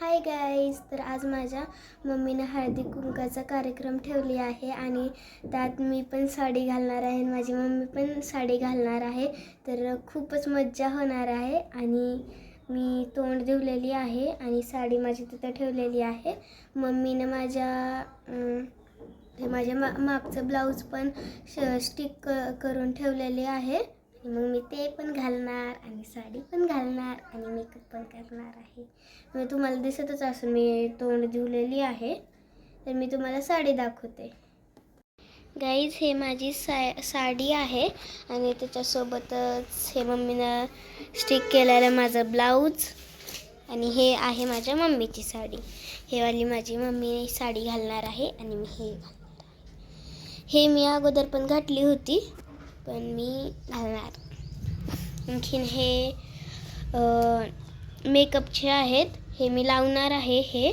Hi guys तर आज माझ्या मम्मीनं हळदी कुंकाचा कार्यक्रम ठेवली आहे आणि त्यात मी पण साडी घालणार आहे आणि माझी मम्मी पण साडी घालणार आहे. तर खूपच मज्जा होणार आहे आणि मी तोंड दिवलेली आहे आणि साडी माझी तिथं ठेवलेली आहे. मम्मीनं माझ्या माझ्या मा मागचं ब्लाऊज पण श स्टिक क करून ठेवलेले आहे. मग मी ते पण घालणार आणि साडी पण घालणार आणि मेकअप पण करणार आहे. मग तुम्हाला दिसतच असून मी तोंड धुवलेली आहे. तर मी तुम्हाला साडी दाखवते. गाईज हे माझी सा साडी आहे आणि त्याच्यासोबतच हे मम्मीनं स्टिक केलेलं माझं ब्लाऊज आणि हे आहे माझ्या मम्मीची साडी. हे वाली माझी मम्मी साडी घालणार आहे आणि मी हे घालणार आहे. हे मी अगोदर पण घातली होती. पण मी घालणार आणखीन हे मेकअपचे आहेत हे मी लावणार आहे हे.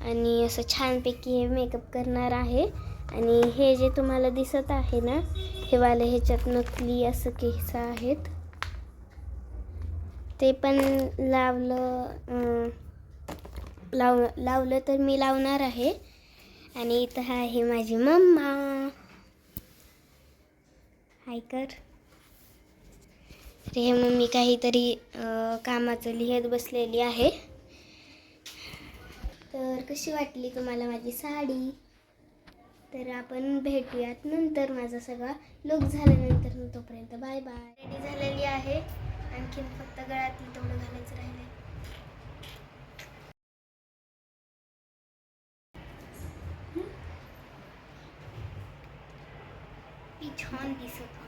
आणि असं छानपैकी हे मेकअप करणार आहे. आणि हे जे तुम्हाला दिसत आहे ना हे वाले ह्याच्यात नकली असं केस आहेत. ते पण लावलं लाव लावलं तर मी लावणार आहे. आणि इथं आहे माझी मम्मा. हाय कर तर हे मम्मी काहीतरी कामाचं लिहत बसलेली आहे. तर कशी वाटली तुम्हाला माझी साडी? तर आपण भेटूयात नंतर माझा सगळा लुक झाल्यानंतर. तोपर्यंत बाय बाय रेडी झालेली आहे. आणखीन फक्त गळ्यातलं तेवढं घालायचं आहे मी छान दिसत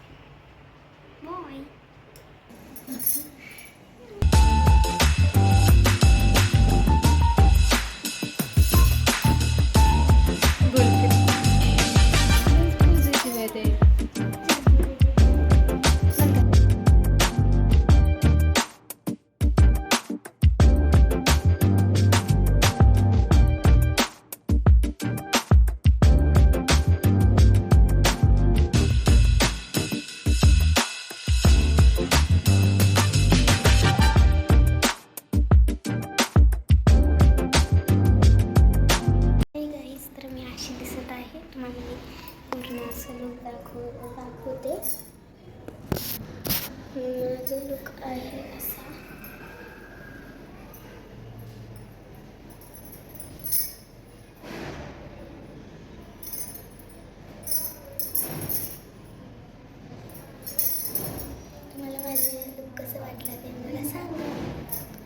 आहे लुक दाखव दाखवते. माझं लुक आहे असा. तुम्हाला माझं लुक कसं वाटलं ते मला सांगा.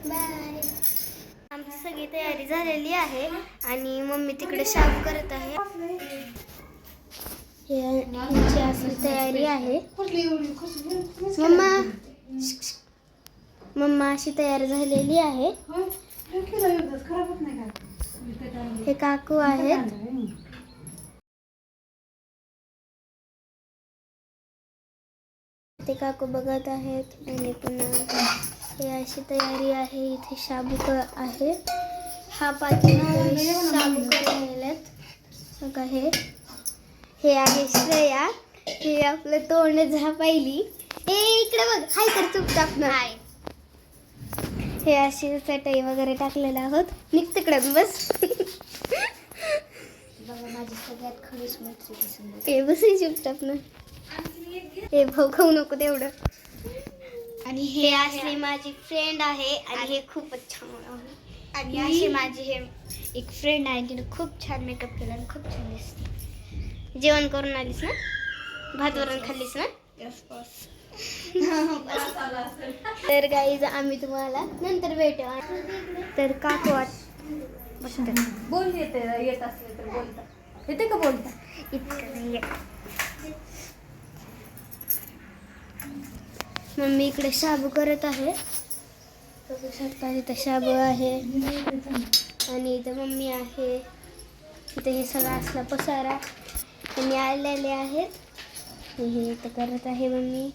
बाय आमची सगळी तयारी झालेली आहे आणि मम्मी तिकडे शाब करत आहे. अशी तयारी आहे. मम्मा मम्मा अशी तयार झालेली आहे. हे काकू आहेत. ते काकू बघत आहेत आणि पुन्हा हे अशी तयारी आहे. इथे शाबूक आहे. हा पाच शाबूक राहिलेत बघा हे. हे आहे श्रेया. हे आपलं तोंड झापायली. ए इकडे बघ. हाय तर चुपचाप ना हे अशी चटई वगैरे टाकलेलं आहोत. निघ तिकडे बस. ए बस चुपचाप ना. हे भाऊ खाऊ नको तेवढं. आणि हे असली माझी फ्रेंड आहे आणि हे खूपच छान आहे. आणि अशी माझी हे एक फ्रेंड आहे तिने खूप छान मेकअप केला आणि खूप छान दिसते. जेवण करून आलीस ना? भात वरण खाल्लीस ना? तर गाईज आम्ही तुम्हाला नंतर भेटू. तर काकू आत- बोल येते येत असले तर बोलता. येते का बोलता? इतकं. मम्मी इकडे शाबू करत आहे. बघू शकता इथं शाबू आहे. आणि इथं मम्मी आहे. इथं हे सगळं असला पसारा. आलेले आहेत. हे इथं करत आहे मम्मी.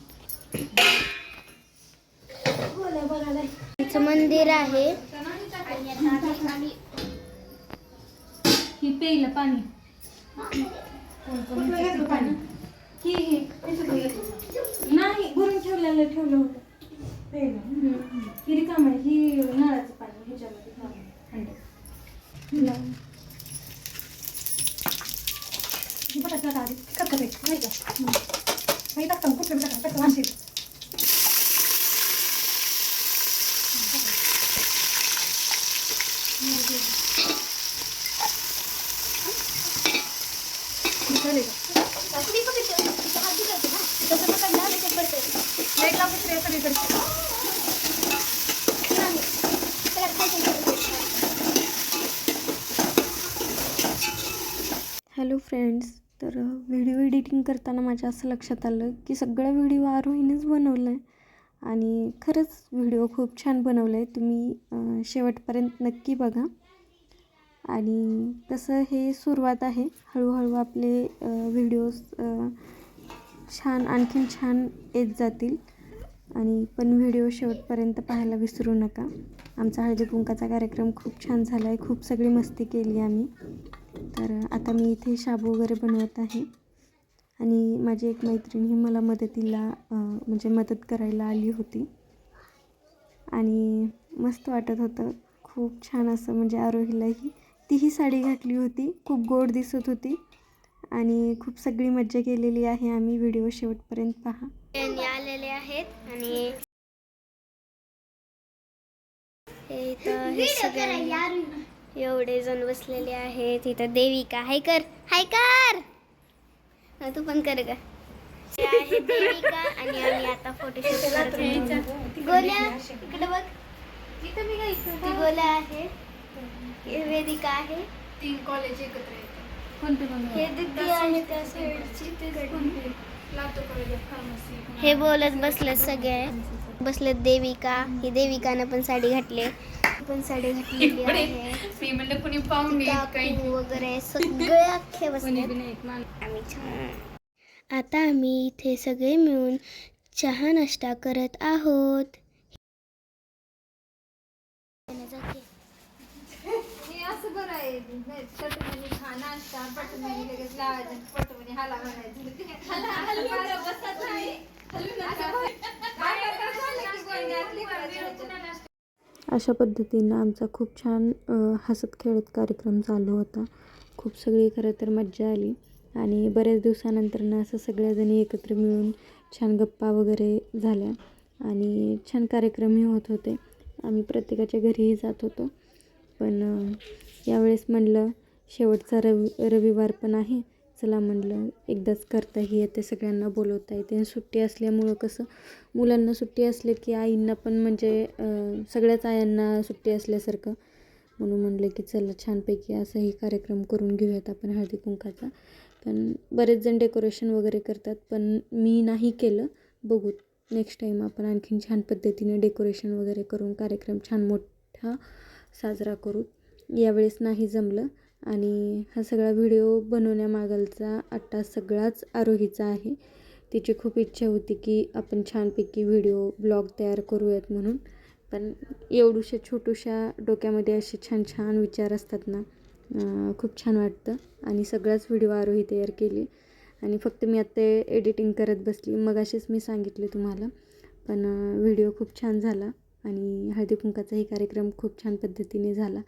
इथं मंदिर आहे. ही पेला पाणी. पाणी? ही ही. नाही भरून ठेवलेलं ठेवलं होतं. ही रिकाम आहे. ही नळाचं पाणी ह्याच्यामध्ये ಹಾಕಿದಾಗ ಅದು ಕಕ್ಕಬೇಕು ಮೈದಾ ಹ್ಞೂ ಮೈದಾ ತಂದು ಕುಟ್ಲು ಬಿಡಕ್ಕೆ ಕಟ್ಟು ವಾಸಿರು hello friends तर व्हिडिओ एडिटिंग करताना माझ्या असं लक्षात आलं की सगळा व्हिडिओ आरोहीनेच बनवला आहे आणि खरंच व्हिडिओ खूप छान बनवला आहे तुम्ही शेवटपर्यंत नक्की बघा. आणि तसं हे सुरुवात आहे. हळूहळू आपले व्हिडिओज छान आणखीन छान येत जातील. आणि पण व्हिडिओ शेवटपर्यंत पाहायला विसरू नका. आमचा हळदी कुंकाचा कार्यक्रम खूप छान झाला आहे खूप सगळी मस्ती केली आम्ही. तर आता मी इथे शाबू वगैरे बनवत आहे. आणि माझी एक मैत्रीण ही मला मदतीला म्हणजे मदत करायला आली होती. आणि मस्त वाटत होतं. खूप छान असं म्हणजे आरोहीलाही. तीही साडी घातली होती. खूप गोड दिसत होती. आणि खूप सगळी मज्जा केलेली आहे. आम्ही व्हिडिओ शेवटपर्यंत पहा. आलेले आहेत. आणि हे इथं हे एवढे जण बसलेले आहेत. इथं देविका. हाय कर. हाय कर. हा, तू पण कर ग. आहे देविका आणि आम्ही आता फोटोशूट करत आहोत. गोल्या. इकडे बघ. इथं मी ती गोल्या आहे. हे वेदिका आहे. तीन कॉलेज एकत्र येतात. कोणते कोणते हे दिदी आहे त्या साईडची तिकडे. लातूर कॉलेज ऑफ फार्मसी हे बोलत बसलेत सगळे. बसलेत देविका. ही देविकानं पण साडी घातली. पण साडी घातलेली आहे. मी म्हणलं कुणी पाहुणे काही. वगैरे सगळे अख्खे बसले. आम्ही छान. आता आम्ही इथे सगळे मिळून चहा नाश्ता करत आहोत. असं बरं आहे चटणी खा नाश्ता पटमणी लगेच लावायचं पटमणी हाला म्हणायचं अशा पद्धतीनं आमचा खूप छान हसत खेळत कार्यक्रम चालू होता. खूप सगळी खरं तर मज्जा आली. आणि बऱ्याच दिवसानंतरनं असं सगळ्याजणी एकत्र मिळून छान गप्पा वगैरे झाल्या. आणि छान कार्यक्रमही होत होते. आम्ही प्रत्येकाच्या घरीही जात होतो. पण यावेळेस म्हणलं शेवटचा रवि रविवार पण आहे. चला म्हणलं एकदाच करताही येते सगळ्यांना बोलवता येते. आणि सुट्टी असल्यामुळं कसं मुलांना सुट्टी असले की आईंना पण म्हणजे सगळ्याच आयांना सुट्टी असल्यासारखं. म्हणून म्हणलं की चला छानपैकी असाही कार्यक्रम करून घेऊयात आपण हळदी कुंकाचा. पण बरेच जण डेकोरेशन वगैरे करतात पण मी नाही केलं. बघू नेक्स्ट टाईम आपण आणखीन छान पद्धतीने डेकोरेशन वगैरे करून कार्यक्रम छान मोठा साजरा करू. यावेळेस नाही जमलं. आणि हा सगळा व्हिडिओ बनवण्यामागलचा आट्टा सगळाच आरोहीचा आहे. तिची खूप इच्छा होती की आपण छानपैकी व्हिडिओ ब्लॉग तयार करूयात म्हणून. पण एवढूशा छोटूशा डोक्यामध्ये असे छान छान विचार असतात ना खूप छान वाटतं. आणि सगळाच व्हिडिओ आरोही तयार केली. आणि फक्त मी आत्ता एडिटिंग करत बसली. मग असेच मी सांगितले तुम्हाला. पण व्हिडिओ खूप छान झाला. आणि हळदी कुंकाचाही कार्यक्रम खूप छान पद्धतीने झाला.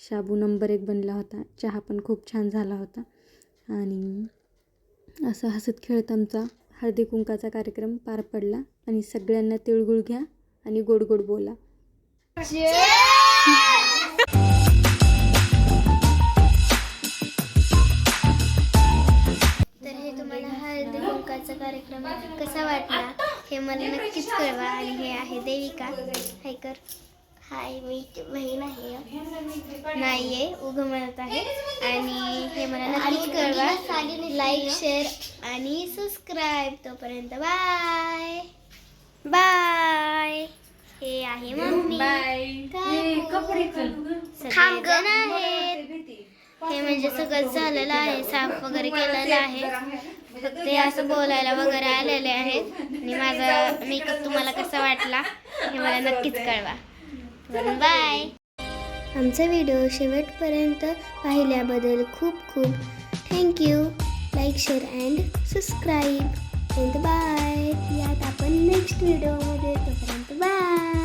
शाबू नंबर एक बनला होता. चहा पण खूप छान झाला होता. आणि असं हसत खेळत आमचा हळदी कुंकाचा कार्यक्रम पार पडला. आणि सगळ्यांना तिळगुळ घ्या आणि गोड गोड बोला. तर हे तुम्हाला हळदी कुंकाचा कार्यक्रम कसा वाटला हे मला नक्कीच कळवा. आणि हे आहे देविका. हाय कर. हाय मी बहीण आहे. नाही आहे उगं म्हणत आहे. आणि हे मला नक्कीच कळवा. लाईक शेअर आणि सबस्क्राईब तोपर्यंत. बाय बाय हे आहे मम्मी. सगळेजण आहेत. हे म्हणजे सगळं झालेलं आहे. साफ वगैरे केलेलं आहे. फक्त हे असं बोलायला वगैरे आलेले आहेत. आणि माझा मेकअप तुम्हाला कसा वाटला हे मला नक्कीच कळवा. बाय. आमचा व्हिडिओ शेवटपर्यंत पाहिल्याबद्दल खूप खूप thank you like share and subscribe and bye यात आपण नेक्स्ट व्हिडिओमध्ये तोपर्यंत बाय